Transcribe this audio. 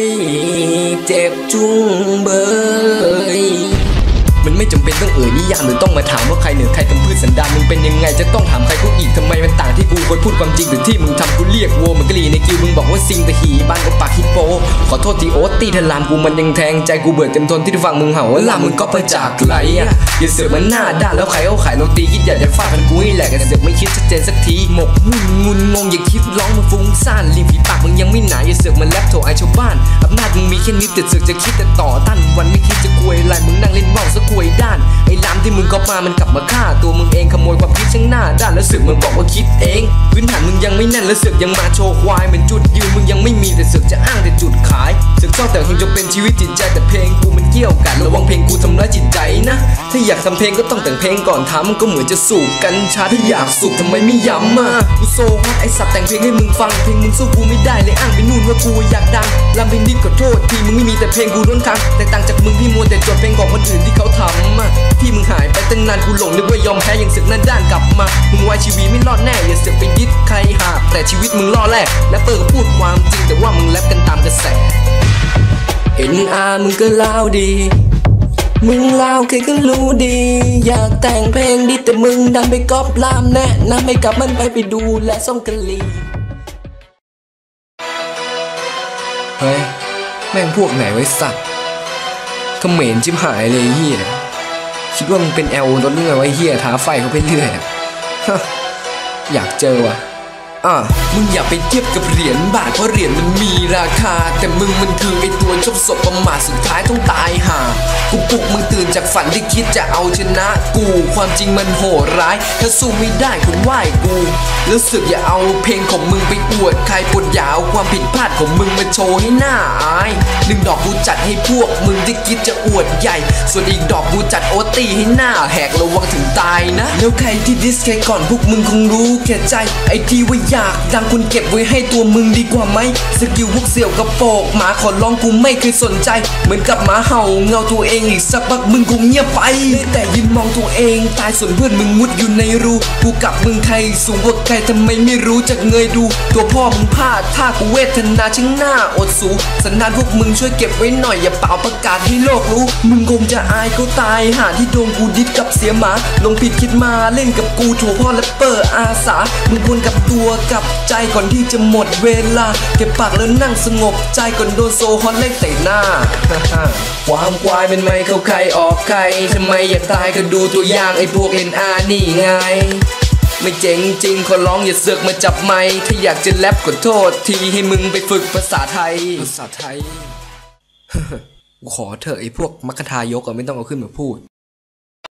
ย เจ็บจุ้งเบยมันไม่จำเป็นต้องเอ่ยนิยามหรือต้องมาถามว่าใครเหนือใครกำพืชสันดานมึงเป็นยังไงจะต้องถามใครกูอีกทำไมมันต่างที่กูคนพูดความจริงหรือที่มึงทำกูเรียกโวมันกะลีในกิวมึงบอกว่าซิงแต่หีบ้านก็ปากฮิปโป ขอโทษทีโอ๊ตตีทลามกูมันยังแทงใจกูเบื่อเต็มทนที่ได้ฟังมึงเห่าว่าลามมึงก็ไปจากไหลอะอย่าเสือกมันหน้าด้านแล้วใครเอาขายโรตีคิดอยากจะฟาดมันกูให้แหลกแต่เสือกไม่คิดชัดเจนสักทีหมกมุ่นงุนงงอย่าคิดร้องมาฟุ้งซ่านริมฝีปาก ยังไม่หนาอย่าเสือกมันแลบโถไอชาวบ้านอำนาจมึงมีแค่นิดแต่เสือกจะคิดแต่ต่อต้านวันไม่คิดจะกวยไรมึงนั่งเล่นว่าวซะกวยด้าน ที่มึงก็มามันกลับมาฆ่า ตัวมึงเองขโมยความคิดช่างหน้าด้านแล้วเสือกมึงบอกว่าคิดเอง พื้นฐานมึงยังไม่แน่นแล้วเสือกยังมาโชว์ควายเหมือนจุดยืนมึงยังไม่มีแต่เสือกจะอ้างแต่จุดขายเสือกชอบแต่เพลงจนเป็นชีวิตจิตใจแต่เพลงกูมันเกี่ยวกันระวังเพลงกูทำร้ายจิตใจนะ ถ้าอยากทำเพลงก็ต้องแต่งเพลงก่อนทำก็เหมือนจะสูบกัญชาถ้าอยากสูบทำไมไม่ย้ำอะกูโซฮอตไอสัตว์แต่งเพลงให้มึงฟังเพลงมึงสู้กูไม่ได้เลยอ้างไปนู่นว่ากูอยากดังลำเพลงนิดขอโทษทีมึงไม่มีแต่เพลงกูล้นคำแต่ต่างจากมึงที่มัวแต่ หลงนึกว่ายอมแพ้ยังเสกหนั่นด้านกลับมา มึงไว้ชีวิตไม่รอดแน่อย่าเสือกไปดิสใครหาแต่ชีวิตมึงรอดแรกและเปิดก็พูดความจริงแต่ว่ามึงแลบกันตามกระแสเอ็นอามึงก็เล่าดี มึงเล่าใครก็รู้ดี อยากแต่งเพลงดีแต่มึงดันไปก๊อปลามแนะนำให้กลับมันไปไปดูและส่งกะลีเฮ้ยแม่งพวกไหนไว้สัตว์เขมรชิบหายเลยเฮีย คิดว่ามึงเป็นแอลรถเรือไว้เฮียท้าไฟเขาไปเรื่อยอะฮะอยากเจอว่ะ อะมึงอย่าไปเทียบกับเหรียญบาทเพราะเหรียญมันมีราคา แต่มึงมันคือไอตัวชอบศพประมาทสุดท้ายต้องตายห่ากูปลุกมึงตื่นจากฝันที่คิดจะเอาชนะกู ความจริงมันโหดร้าย ถ้าสู้ไม่ได้คุณไหว้กูแล้วสึกอย่าเอาเพลงของมึงไปอวดใครปวดยาเอาความผิดพลาดของมึงมาโชว์ให้หน้าอายหนึ่งดอกกูจัดให้พวกมึงที่คิดจะอวดใหญ่ ส่วนอีกดอกกูจัดโอตีให้หน้าแหกระวังถึงตายนะ แล้วใครที่ดิสใครก่อนพวกมึงคงรู้แค่ใจไอ้ที่ว่าอยากดังคุณเก็บไว้ให้ตัวมึงดีกว่าไหมสกิลพวกเสี่ยวกระโปกหมาขอร้องกูไม่เคยสนใจ เหมือนกับหมาเห่าเงาตัวเองอีกสักพักมึงคงเงียบไป แต่ยืนมองตัวเองตายส่วนเพื่อนมึงมุดอยู่ในรูกูกับมึงใครสูงกว่าใครทำไมไม่รู้จักเงยดู ตัวพ่อมึงพลาดท่ากูเวทนาช่างหน้าอดสูสันดานพวกมึงช่วยเก็บไว้หน่อยอย่าเป่าประกาศให้โลกรู้ มึงคงจะอายเขาตายหาที่โดนกูดิดกับเสียหมาลงผิดคิดมาเล่นกับกูโถพ่อและเปอร์อาสามึงควรกับตัวกับใจก่อนที่จะหมดเวลา เก็บปากแล้วนั่งสงบใจก่อนโดนโซฮอนเล่นใส่หน้า ความควายเป็นไม่เข้าใครออกใครทำไมอยากตายก็ดูตัวอย่างไอ้พวกเอ็นอานี่ไงไม่เจ๋งจริงขอร้องอย่าเสือกมาจับไม้ถ้าอยากจะแรปขอโทษทีให้มึงไปฝึกภาษาไทย ภาษาไทย ขอเถอะไอ้พวกมัคคทายกอะไม่ต้องเอาขึ้นมาพูด